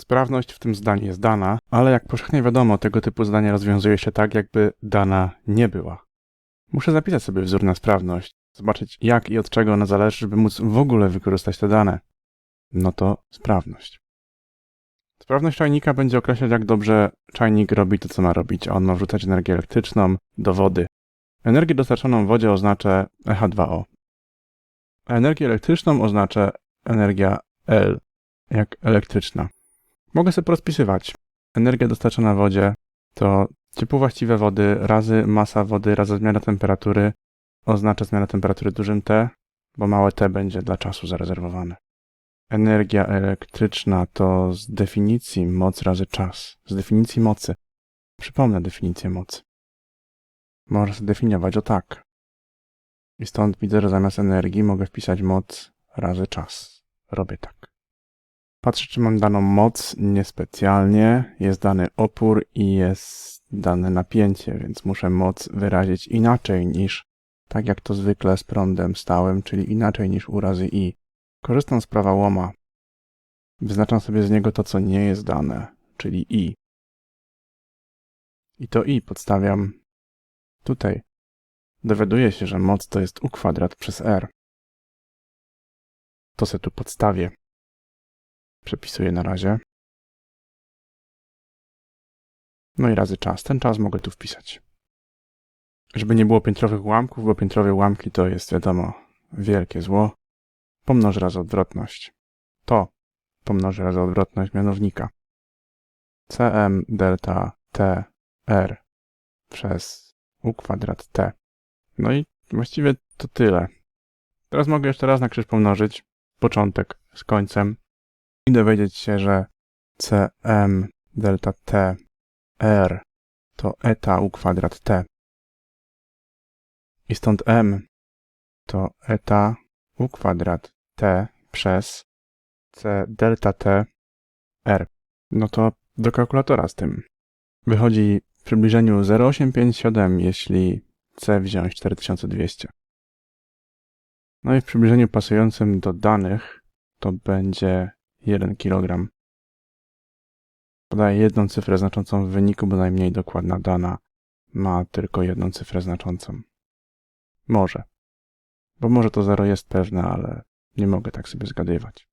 Sprawność w tym zdaniu jest dana, ale jak powszechnie wiadomo, tego typu zadania rozwiązuje się tak, jakby dana nie była. Muszę zapisać sobie wzór na sprawność, zobaczyć jak i od czego ona zależy, żeby móc w ogóle wykorzystać te dane. No to sprawność. Sprawność czajnika będzie określać, jak dobrze czajnik robi to, co ma robić, a on ma wrzucać energię elektryczną do wody. Energię dostarczoną wodzie oznaczę EH2O. A energię elektryczną oznaczę energia L, jak elektryczna. Mogę sobie porozpisywać. Energia dostarczona wodzie to ciepło właściwe wody razy masa wody razy zmiana temperatury oznacza zmianę temperatury dużym T, bo małe T będzie dla czasu zarezerwowane. Energia elektryczna to z definicji moc razy czas. Z definicji mocy. Przypomnę definicję mocy. Można zdefiniować o tak. I stąd widzę, że zamiast energii mogę wpisać moc razy czas. Robię tak. Patrzę, czy mam daną moc, niespecjalnie. Jest dany opór i jest dane napięcie, więc muszę moc wyrazić inaczej niż tak jak to zwykle z prądem stałym, czyli inaczej niż u razy i. Korzystam z prawa łoma. Wyznaczam sobie z niego to, co nie jest dane, czyli i. I to i podstawiam tutaj. Dowiaduję się, że moc to jest u kwadrat przez r. To se tu podstawię. Przepisuję na razie. No i razy czas. Ten czas mogę tu wpisać. Żeby nie było piętrowych ułamków, bo piętrowe ułamki to jest, wiadomo, wielkie zło. Pomnożę razy odwrotność. To pomnożę razy odwrotność mianownika. Cm delta t r przez u kwadrat t. No i właściwie to tyle. Teraz mogę jeszcze raz na krzyż pomnożyć początek z końcem i dowiedzieć się, że cm delta t r to eta u kwadrat t. I stąd m to eta u kwadrat t przez c delta t r. No to do kalkulatora z tym. Wychodzi w przybliżeniu 0,857, jeśli c wziąć 4200. No i w przybliżeniu pasującym do danych to będzie 1 kg. Podaję jedną cyfrę znaczącą w wyniku, bo najmniej dokładna dana ma tylko jedną cyfrę znaczącą. Może. Bo może to zero jest pewne, ale nie mogę tak sobie zgadywać.